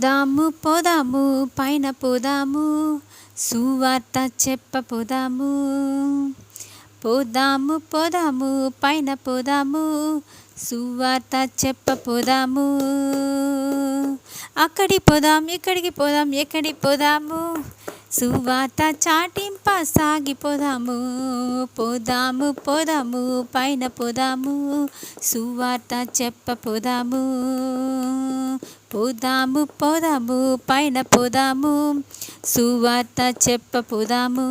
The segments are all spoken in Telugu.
దాము పోదాము పైన పోదాము సువార్త చెప్ప పోదాము. పోదాము పోదాము పైన పోదాము సువార్త చెప్ప పోదాము. అక్కడికి పోదాం ఇక్కడికి పోదాం ఎక్కడికి పోదాము? సువార్త చాటింప సాగిపోదాము పోదాము పోదాము పైన పోదాము సువార్త చెప్పపోదాము పోదాము పోదాము పైన పోదాము సువార్త చెప్పపోదాము.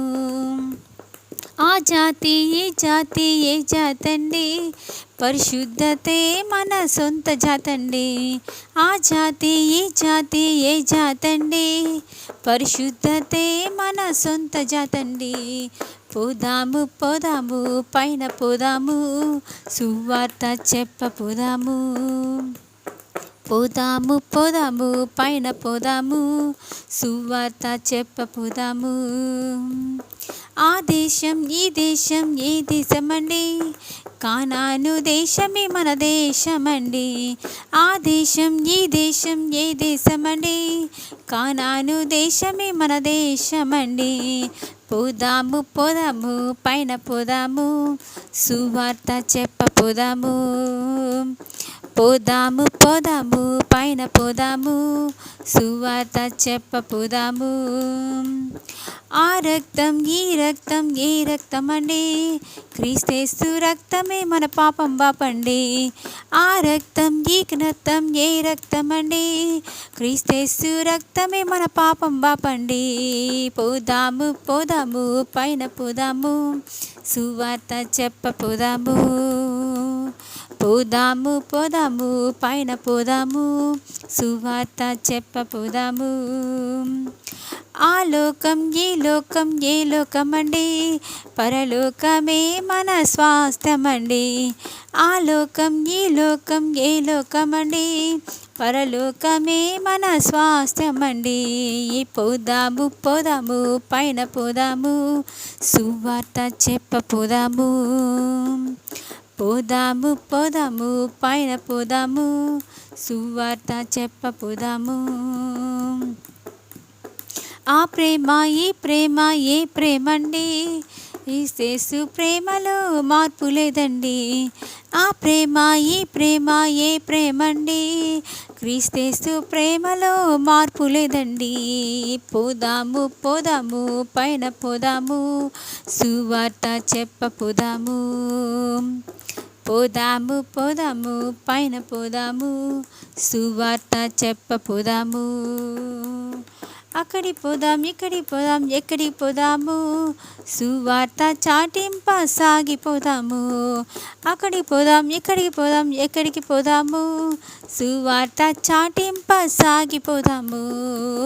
ఆ జాతి ఈ జాతి ఏ జాతండి? పరిశుద్ధతే మన సొంత జాతండి. ఆ జాతి ఈ జాతి ఏ జాతండి? పరిశుద్ధతే మన సొంత జాతండి. పోదాము పోదాము పైన పోదాము సువార్త చెప్ప పోదాము. పోదాము పోదాము పైన పోదాము సువార్త చెప్ప పోదాము. ఆ దేశం ఈ దేశం ఏ దేశమండి? కానాను దేశమే మన దేశమండి. ఆ దేశం ఈ దేశం ఏ దేశమండి? కానాను దేశమే మన దేశమండి. పోదాము పోదాము పైన పోదాము. సువార్త చెప్ప పోదాము. పోదాము పోదాము పైన పోదాము. సువార్త చెప్ప పోదాము. ఆ రక్తం ఈ రక్తం ఏ రక్తం అండి క్రీస్తేస్తు రక్తమే మన పాపం బాపండి ఆ రక్తం ఈ రక్తం ఏ రక్తం అండి క్రీస్తేస్తు రక్తమే మన పాపం బాపండి పోదాము పోదాము పైన పోదాము. సువార్త చెప్ప పోదాము. పోదాము పోదాము పైన పోదాము. సువార్త చెప్ప పోదాము. ఆ లోకం ఈ లోకం ఏ లోకమండి? పరలోకమే మన స్వాస్థ్యమండి. ఆ లోకం ఈ లోకం ఏ లోకమండి? పరలోకమే మన స్వాస్థ్యమండి. పోదాము పోదాము పైన పోదాము సువార్త చెప్ప పోదాము. పోదాము పోదాము పైన పోదాము సువార్త చెప్ప పోదాము. ఆ ప్రేమ ఈ ప్రేమ ఏ ప్రేమండి? ఈ శేసు ప్రేమలో మార్పు లేదండి. ఆ ప్రేమ ఈ ప్రేమ ఏ ప్రేమండి? క్రీస్తేసు ప్రేమలో మార్పు లేదండి. పోదాము పోదాము పైన పోదాము సువార్త చెప్ప పోదాము పోదాము పోదాము పైన పోదాము సువార్త చెప్ప పోదాము అక్కడి పోదాం ఇక్కడి పోదాం ఎక్కడికి పోదాము? సువార్త చాటింప సాగిపోదాము. అక్కడి పోదాం ఇక్కడికి పోదాం ఎక్కడికి పోదాము? సువార్త చాటింప సాగిపోదాము.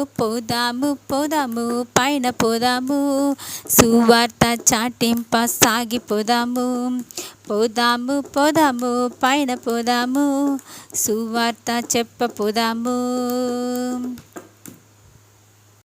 పోదాము పోదాము పైన పోదాము. సువార్త చాటింప సాగిపోదాము. పోదాము పోదాము పైన పోదాము. సువార్త చెప్ప పోదాము.